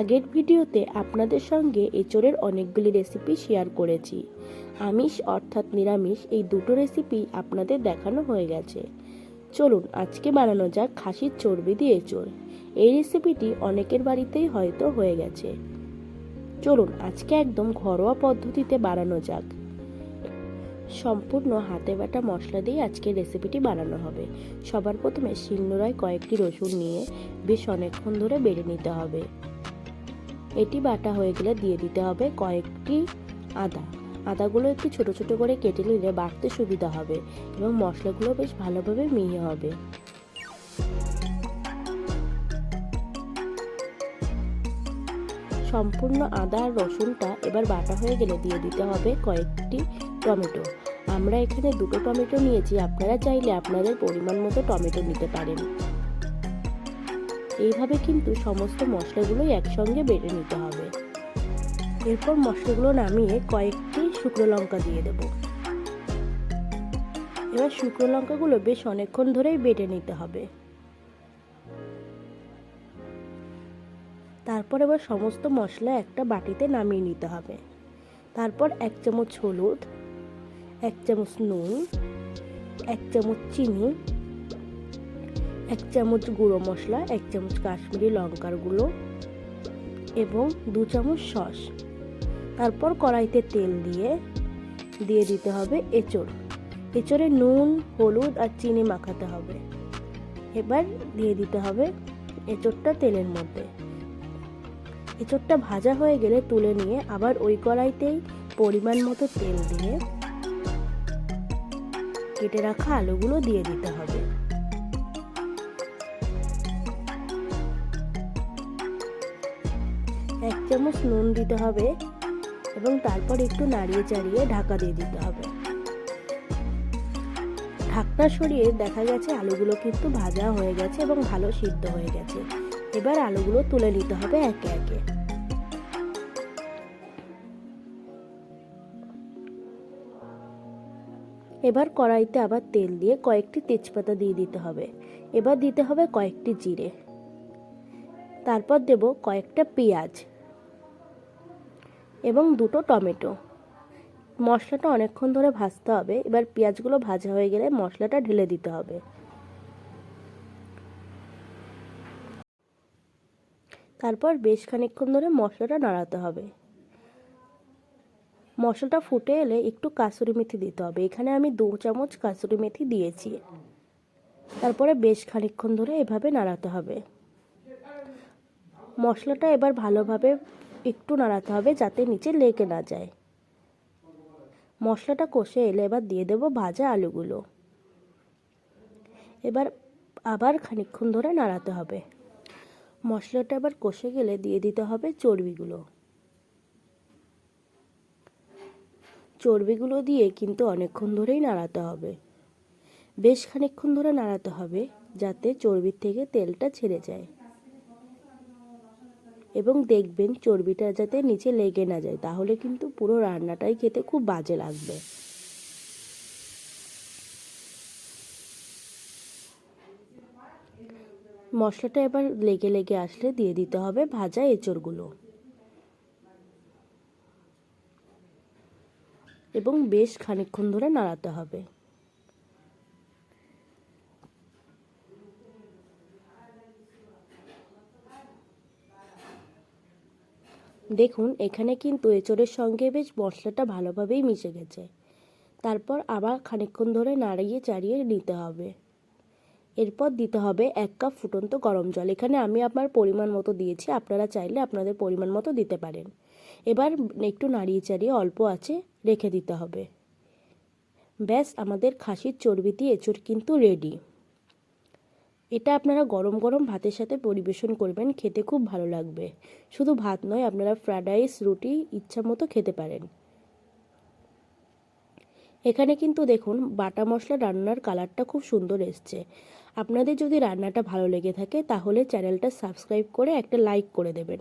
আগের ভিডিওতে আপনাদের সঙ্গে এঁচড়ের অনেকগুলি রেসিপি শেয়ার করেছি। আমিষ অর্থাৎ নিরামিষ এই দুটো রেসিপি আপনাদের দেখানো হয়ে গেছে। চলুন আজকে বানানো যাক খাসির চর্বি দিয়ে এঁচড়। এই রেসিপিটি অনেকের বাড়িতেই হয়তো হয়ে গেছে। চলুন আজকে একদম ঘরোয়া পদ্ধতিতে বানানো যাক। সম্পূর্ণ হাতে বাটা মশলা দিয়ে আজকে রেসিপিটি বানানো হবে। সবার প্রথমে শিলনোড়ায় কয়েকটি রসুন নিয়ে বেশ অনেকক্ষণ ধরে বেড়ে নিতে হবে। এটি বাটা হয়ে গেলে দিয়ে দিতে হবে কয়েকটি আদা। আদাগুলো একটু ছোট ছোট করে কেটে নিলে বাটতে সুবিধা হবে এবং মশলাগুলো বেশ ভালোভাবে মিহি হবে। সম্পূর্ণ আদা আর রসুনটা এবার বাটা হয়ে গেলে দিয়ে দিতে হবে কয়েকটি টমেটো। আমরা এখানে দুটো টমেটো নিয়েছি, আপনারা চাইলে আপনাদের পরিমাণ মতো টমেটো নিতে পারেন। এইভাবে কিন্তু সমস্ত মশলাগুলোই একসঙ্গে বেটে নিতে হবে। এরপর মশলাগুলো নামিয়ে কয়েকটি শুকনো লঙ্কা দিয়ে দেব। এবার শুকনো লঙ্কাগুলো বেশ অনেকক্ষণ ধরেই বেটে নিতে হবে। তারপর এবার সমস্ত মশলা একটা বাটিতে নামিয়ে নিতে হবে। তারপর এক চামচ হলুদ, এক চামচ নুন, এক চামচ চিনি এক চামচ গুঁড়ো মশলা, এক চামচ কাশ্মীরি লঙ্কার গুঁড়ো এবং দু চামচ সস। তারপর কড়াইতে তেল দিয়ে দিয়ে দিতে হবে এঁচড়। এঁচড়ে নুন, হলুদ আর চিনি মাখাতে হবে। এবার দিয়ে দিতে হবে এঁচড়টা তেলের মধ্যে। এঁচড়টা ভাজা হয়ে গেলে তুলে নিয়ে আবার ওই কড়াইতেই পরিমাণ মতো তেল দিয়ে কেটে রাখা আলুগুলো দিয়ে দিতে হবে। এক চামচ নুন দিতে হবে এবং তারপর একটু নাড়িয়ে চাড়িয়ে ঢাকা দিয়ে দিতে হবে। ঢাকনা সরিয়ে দেখা গেছে আলুগুলো কিন্তু ভাজা হয়ে গেছে এবং ভালো সিদ্ধ হয়ে গেছে। এবার আলুগুলো তুলে নিতে হবে একে একে। এবার কড়াইতে আবার তেল দিয়ে কয়েকটি তেজপাতা দিয়ে দিতে হবে। এবার দিতে হবে কয়েকটি জিরে। তারপর দেব কয়েকটা পেঁয়াজ এবং দুটো টমেটো। মশলাটা অনেকক্ষণ ধরে ভাজতে হবে। এবার পেঁয়াজগুলো ভাজা হয়ে গেলে মশলাটা ঢেলে দিতে হবে। তারপর বেশ খানিকক্ষণ ধরে মশলাটা নাড়াতে হবে। মশলাটা ফুটে এলে একটু কাসুরি মেথি দিতে হবে। এখানে আমি দু চামচ কাসুরি মেথি দিয়েছি। তারপরে বেশ খানিকক্ষণ ধরে এভাবে নাড়াতে হবে। মশলাটা এবার ভালোভাবে একটু নাড়াতে হবে যাতে নিচে লেগে না যায়। মশলাটা কষে এলে এবার দিয়ে দেবো ভাজা আলুগুলো। এবার আবার খানিকক্ষণ ধরে নাড়াতে হবে। মশলাটা এবার কষে গেলে দিয়ে দিতে হবে চর্বিগুলো। চর্বিগুলো দিয়ে কিন্তু অনেকক্ষণ ধরেই নাড়াতে হবে। বেশ খানিকক্ষণ ধরে নাড়াতে হবে যাতে চর্বির থেকে তেলটা ছেড়ে যায়। এবং দেখবেন চর্বিটা যাতে নিচে লেগে না যায়, তাহলে কিন্তু পুরো রান্নাটাই খেতে খুব বাজে লাগবে। মশলাটা এবার লেগে লেগে আসলে দিয়ে দিতে হবে ভাজা এঁচড়গুলো। এবং বেশ খানিকক্ষণ ধরে নাড়াতে হবে। দেখুন, এখানে কিন্তু এঁচড়ের সঙ্গে বেশ মশলাটা ভালোভাবেই মিশে গেছে। তারপর আবার খানিকক্ষণ ধরে নাড়িয়ে চাড়িয়ে নিতে হবে। এরপর দিতে হবে এক কাপ ফুটন্ত গরম জল। এখানে আমি আমার পরিমাণ মতো দিয়েছি, আপনারা চাইলে আপনাদের পরিমাণ মতো দিতে পারেন। এবার একটু নাড়িয়ে চাড়িয়ে অল্প আছে রেখে দিতে হবে। ব্যাস, আমাদের খাসির চর্বি দিয়ে এঁচড় কিন্তু রেডি এটা আপনারা গরম গরম ভাতের সাথে পরিবেশন করবেন, খেতে খুব ভালো লাগবে। শুধু ভাত নয়, আপনারা ফ্রায়েড রাইস রুটি, ইচ্ছা মতো খেতে পারেন। এখানে কিন্তু দেখুন, বাটা মশলা রান্নার কালারটা খুব সুন্দর এসছে। আপনাদের যদি রান্নাটা ভালো লেগে থাকে, তাহলে চ্যানেলটা সাবস্ক্রাইব করে একটা লাইক করে দেবেন।